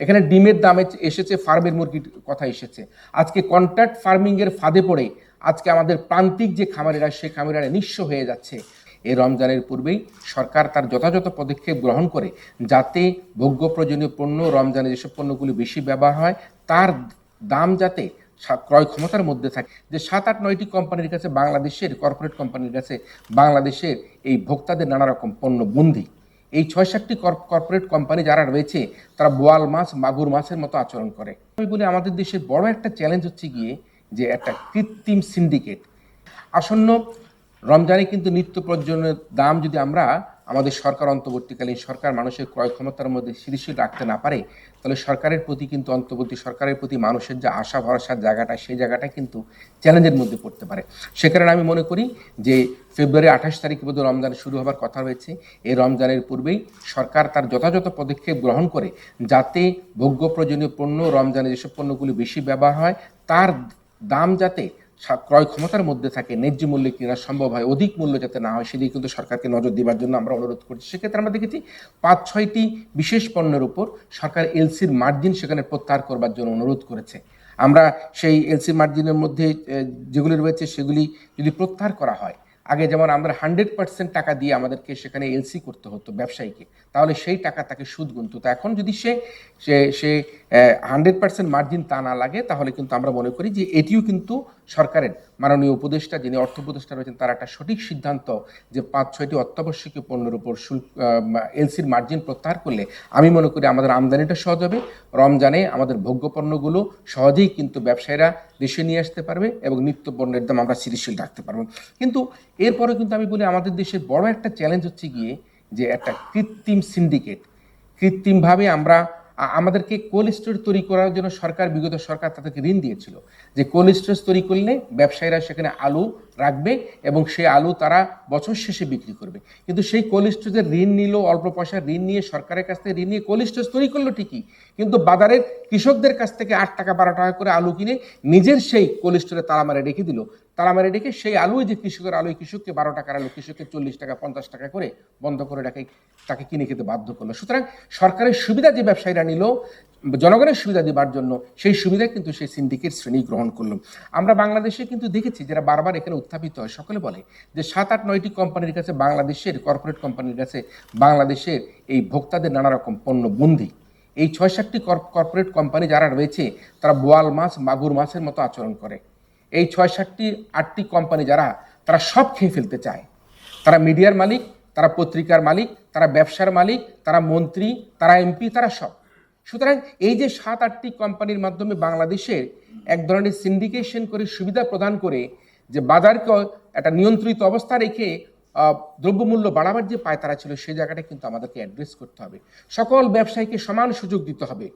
এখানে ডিমের দামে এসেছে ফার্মের মুরগির কথা এসেছে। আজকে কন্ট্রাক্ট ফার্মিংয়ের ফাঁদে পড়ে আজকে আমাদের প্রান্তিক যে খামারিরা সে খামারিরা নিঃস্ব হয়ে যাচ্ছে। এই রমজানের পূর্বেই সরকার তার যথাযথ পদক্ষেপ গ্রহণ করে যাতে ভোগ্য প্রয়োজনীয় পণ্য, রমজানে যেসব পণ্যগুলি বেশি ব্যবহার হয়, তার দাম যাতে ক্রয় ক্ষমতার মধ্যে থাকে। যে সাত আট নয়টি কোম্পানির কাছে বাংলাদেশের কর্পোরেট কোম্পানির কাছে বাংলাদেশের এই ভোক্তাদের নানা রকম পণ্য বন্দি এই ছয় সাতটি কর্পোরেট কোম্পানি যারা রয়েছে, তারা বোয়াল মাছ, মাগুর মাছের মতো আচরণ করে। আমি বলি আমাদের দেশের বড় একটা চ্যালেঞ্জ হচ্ছে গিয়ে যে একটা কৃত্রিম সিন্ডিকেট আসন্ন রমজানে কিন্তু নিত্য প্রয়োজনের দাম যদি আমরা আমাদের সরকার অন্তর্বর্তীকালীন সরকার মানুষের ক্রয় ক্ষমতার মধ্যে স্থিতিশীল রাখতে না পারে, তাহলে সরকারের প্রতি কিন্তু অন্তর্বর্তী সরকারের প্রতি মানুষের যে আশা ভরসার জায়গাটা, সেই জায়গাটা কিন্তু চ্যালেঞ্জের মধ্যে পড়তে পারে। সে কারণে আমি মনে করি যে ফেব্রুয়ারি আঠাশ তারিখে বোধ রমজান শুরু হবার কথা রয়েছে। এই রমজানের পূর্বেই সরকার তার যথাযথ পদক্ষেপ গ্রহণ করে যাতে ভোগ্য প্রয়োজনীয় পণ্য রমজানে যেসব পণ্যগুলি বেশি ব্যবহার হয়, তার দাম যাতে ক্রয় ক্ষমতার মধ্যে থাকে, ন্যায্য মূল্যে কেনা সম্ভব হয়, অধিক মূল্য যাতে না হয় সেদিকে কিন্তু সরকারকে নজর দেওয়ার জন্য আমরা অনুরোধ করছি। সেক্ষেত্রে আমরা দেখেছি পাঁচ, ছয়টি বিশেষ পণ্যের উপর সরকার এলসির মার্জিন সেখানে প্রত্যাহার করবার জন্য অনুরোধ করেছে। আমরা সেই এলসি মার্জিনের মধ্যে যেগুলি রয়েছে সেগুলি যদি প্রত্যাহার করা হয়, আগে যেমন আমরা হান্ড্রেড পার্সেন্ট টাকা দিয়ে আমাদেরকে সেখানে এলসি করতে হতো ব্যবসায়ীকে, তাহলে সেই টাকা তাকে সুদ গুনত। তো এখন যদি সে সে সে হান্ড্রেড পার্সেন্ট মার্জিন তা না লাগে, তাহলে কিন্তু আমরা মনে করি যে এটিও কিন্তু সরকারের মাননীয় উপদেষ্টা, যিনি অর্থ উপদেষ্টা রয়েছেন, তার একটা সঠিক সিদ্ধান্ত যে পাঁচ, ছয়টি অত্যাবশ্যকীয় পণ্যের উপর শুল্ক এলসির মার্জিন প্রত্যাহার করলে, আমি মনে করি আমাদের আমদানিটা সহজ হবে। রমজানে আমাদের ভোগ্য পণ্যগুলো সহজেই কিন্তু ব্যবসায়ীরা দেশে নিয়ে আসতে পারবে এবং নিত্য পণ্যের দাম আমরা স্থিতিশীল রাখতে পারব। কিন্তু এরপরে কিন্তু আমি বলি আমাদের দেশের বড় একটা চ্যালেঞ্জ হচ্ছে গিয়ে যে একটা কৃত্রিম সিন্ডিকেট কৃত্রিমভাবে আমরা আমাদেরকে কোল্ড স্টোরেজ তৈরি করার জন্য সরকার, বিগত সরকার তাদেরকে ঋণ দিয়েছিল। যে কোল্ড স্টোরেজ তৈরি করলে ব্যবসায়ীরা সেখানে আলু রাখবে এবং সেই আলু তারা বছর শেষে বিক্রি করবে। কিন্তু সেই কোল্ড স্টোরেজের ঋণ নিল, অল্প পয়সা ঋণ নিয়ে সরকারের কাছ থেকে ঋণ নিয়ে কোল্ড স্টোরেজ তৈরি করল ঠিকই। কিন্তু বাজারের কৃষকদের কাছ থেকে আট টাকা বারো টাকা করে আলু কিনে নিজের সেই কোল্ড স্টোরে তালা মারে রেখে দিল। তালা মারে রেখে সেই আলুই যে কৃষকের আলু কৃষককে বারো টাকার আলু, কৃষককে চল্লিশ টাকা, পঞ্চাশ টাকা করে বন্ধ করে রাখে তাকে কিনে খেতে বাধ্য করল। সুতরাং সরকারের সুবিধা যে ব্যবসায়ীরা নিল জনগণের সুবিধা দেবার জন্য সেই সুবিধা কিন্তু সেই সিন্ডিকেট শ্রেণি গ্রহণ করল। আমরা বাংলাদেশে কিন্তু দেখেছি, যারা বারবার এখানে উত্থাপিত হয়, সকলে বলে যে সাত আট নয়টি কোম্পানির কাছে বাংলাদেশের কর্পোরেট কোম্পানির কাছে বাংলাদেশের এই ভোক্তাদের নানা রকম পণ্য বন্দি। এই ছয় সাতটি কর্পোরেট কোম্পানি যারা রয়েছে, তারা বোয়াল মাছ, মাগুর মাছের মতো আচরণ করে। এই ছয় সাতটি, আটটি কোম্পানি যারা, তারা সব খেয়ে ফেলতে চায়। তারা মিডিয়ার মালিক, তারা পত্রিকার মালিক, তারা ব্যবসার মালিক, তারা মন্ত্রী, তারা এমপি, তারা সব। সুতরাং এই যে সাত, আটটি কোম্পানির মাধ্যমে বাংলাদেশের এক ধরনের সিন্ডিকেশন করে সুবিধা প্রদান করে যে বাজারকে একটা নিয়ন্ত্রিত অবস্থা রেখে দ্রব্যমূল্য বাড়াবার যে পায়তারা ছিল, সেই জায়গাটা কিন্তু আমাদেরকে অ্যাড্রেস করতে হবে। সকল ব্যবসায়ীকে সমান সুযোগ দিতে হবে।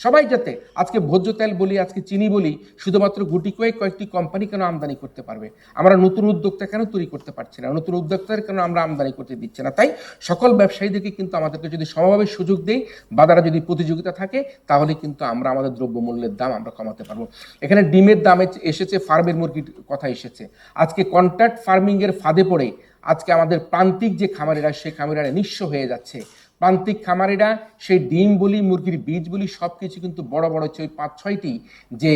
সবাই যাতে আজকে ভোজ্য তেল বলি, আজকে চিনি বলি, শুধুমাত্র গুটি কয়েক, কয়েকটি কোম্পানি কেন আমদানি করতে পারবে? আমরা নতুন উদ্যোক্তা কেন তৈরি করতে পারছি না? নতুন উদ্যোক্তাদের কেন আমরা আমদানি করতে দিচ্ছি না? তাই সকল ব্যবসায়ীদেরকে কিন্তু আমাদেরকে যদি সমভাবে সুযোগ দেই, বাজারে যদি প্রতিযোগিতা থাকে, তাহলে কিন্তু আমরা আমাদের দ্রব্যমূল্যের দাম আমরা কমাতে পারব। এখানে ডিমের দামে এসেছে, ফার্মের মুরগির কথা এসেছে। আজকে কন্ট্রাক্ট ফার্মিংয়ের ফাঁদে পড়ে, আজকে আমাদের প্রান্তিক যে খামারিরা সেই খামারিরা নিঃস্ব হয়ে যাচ্ছে। প্রান্তিক খামারিরা সেই ডিম বলি, মুরগির বীজ বলি সব কিছু কিন্তু বড় বড় ছয়, পাঁচ, ছয়টি যে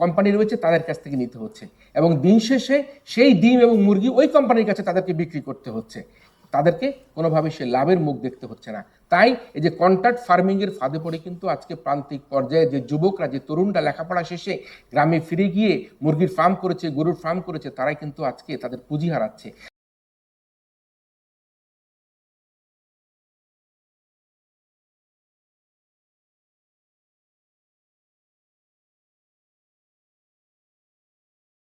কোম্পানি রয়েছে তাদের কাছ থেকে নিতে হচ্ছে। এবং দিন শেষে সেই ডিম এবং মুরগি ওই কোম্পানির কাছে তাদেরকে বিক্রি করতে হচ্ছে। তাদেরকে কোনোভাবে সে লাভের মুখ দেখতে হচ্ছে না। তাই এই যে কন্ট্রাক্ট ফার্মিংয়ের ফাঁদে পড়ে কিন্তু আজকে প্রান্তিক পর্যায়ে যে যুবকরা, যে তরুণরা লেখাপড়া শেষে গ্রামে ফিরে গিয়ে মুরগির ফার্ম করেছে, গরুর ফার্ম করেছে, তারাই কিন্তু আজকে তাদের পুঁজি হারাচ্ছে।